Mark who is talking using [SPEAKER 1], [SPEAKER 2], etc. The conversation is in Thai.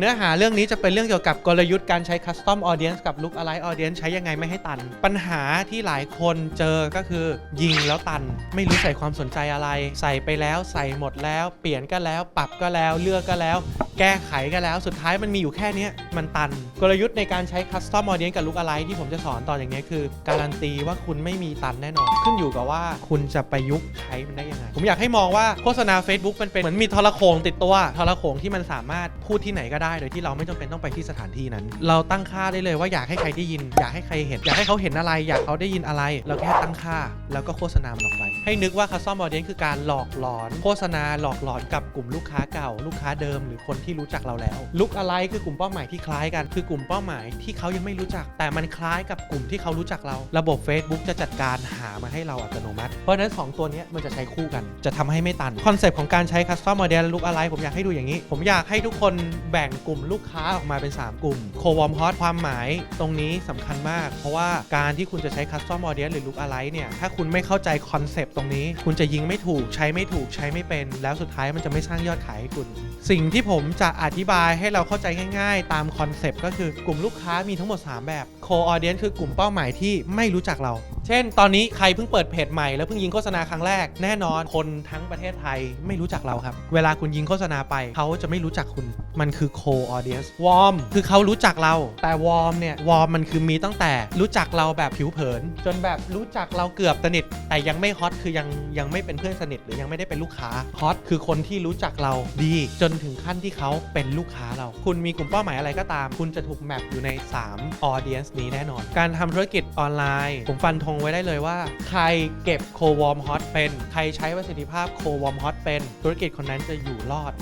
[SPEAKER 1] เนื้อหาเรื่องนี้จะเป็นเรื่องเกี่ยวกับกลยุทธ์การใช้ Custom Audience กับ Look Alike Audience ใช้ยังไงไม่ให้ตัน ปัญหาที่หลายคนเจอก็คือยิงแล้วตัน ไม่รู้ใส่ความสนใจอะไร ใส่ไปแล้วใส่หมดแล้ว เปลี่ยนก็แล้ว ปรับก็แล้วเลือกก็แล้ว แก้ไขก็แล้วสุดท้ายมันมีอยู่แค่นี้มันตัน กลยุทธ์ในการใช้ Custom Audience กับ Look Alike ที่ผมจะสอนต่ออย่างนี้ยคือ การันตีว่าคุณไม่มีตันแน่นอน ขึ้นอยู่กับว่าคุณจะประยุกต์ใช้มันได้ยังไง ผมอยากให้มองว่าโฆษณา Facebook มันเป็นเหมือนมีทรโขงติดตัวทรโขงที่มันสามารถพูดที่ไหนก็ได้ โดยที่เราไม่จำเป็นต้องไปที่สถานที่นั้น เราตั้งค่าได้เลยว่าอยากให้ใครได้ยิน อยากให้ใครเห็น อยากให้เขาเห็นอะไร อยากเขาได้ยินอะไร เราแค่ตั้งค่า แล้วก็โฆษณามันออกไป ให้นึกว่า Custom Audience คือการหลอกหลอน โฆษณาหลอกหลอนกับกลุ่มลูกค้าเก่า ลูกค้าเดิมหรือคนที่รู้จักเราแล้วลุกอะไรคือกลุ่มเป้าหมายที่คล้ายกัน คือกลุ่มเป้าหมายที่เขายังไม่รู้จัก แต่มันคล้ายกับกลุ่มที่เขารู้จักเรา ระบบ Facebook จะจัดการหามาให้เราอัตโนมัติ เพราะฉะนั้น 2 ตัวนี้มันจะใช้คู่กัน จะทำให้ไม่ตัน คอนเซปต์ของการใช้ Custom Model ละ Look Alike ผมอยากให้ดูอย่างนี้ ผมอยากให้ทุกคนแบ่งกลุ่มลูกค้าออกมาเป็น 3 กลุ่มโควอมฮอตความหมายตรงนี้สำคัญมาก เพราะว่าการที่คุณจะใช้ Custom Audience หรือ Look Alike เนี่ยถ้าคุณไม่เข้าใจคอนเซปต์ตรงนี้ คุณจะยิงไม่ถูกใช้ไม่ถูกใช้ไม่เป็น แล้วสุดท้ายมันจะไม่สร้างยอดขายให้คุณ สิ่งที่ผมจะอธิบายให้เราเข้าใจง่าย ๆ ตามคอนเซปต์ก็คือกลุ่มลูกค้ามีทั้งหมด 3 แบบ Core Audience คือกลุ่มเป้าหมายที่ไม่รู้จักเรา เช่น ตอนนี้ใครเพิ่งเปิดเพจใหม่แล้วเพิ่งยิงโฆษณาครั้งแรกแน่นอนคนทั้งประเทศไทยไม่รู้จักเราครับ เวลาคุณยิงโฆษณาไปเขาจะไม่รู้จักคุณ มันคือ Core Audience Warm คือเขารู้จักเรา แต่ Warm เนี่ย Warm มันคือมีตั้งแต่รู้จักเราแบบผิวเผิน จนแบบรู้จักเราเกือบสนิท แต่ยังไม่ฮอตคือยังยังไม่เป็นเพื่อนสนิทหรือยังไม่ได้เป็นลูกค้าฮอตคือคนที่รู้จักเราดี จนถึงขั้นที่เขาเป็นลูกค้าเรา คุณมีกลุ่มเป้าหมายอะไรก็ตาม คุณจะถูกแมปอยู่ใน3 audience นี้แน่นอน การทำธุรกิจออนไลน์ ผมฟันธงไว้ได้เลยว่า ใครเก็บโควอมฮอตเป็น ใครใช้ประสิทธิภาพโควอมฮอตเป็น ธุรกิจคนนั้นจะอยู่รอด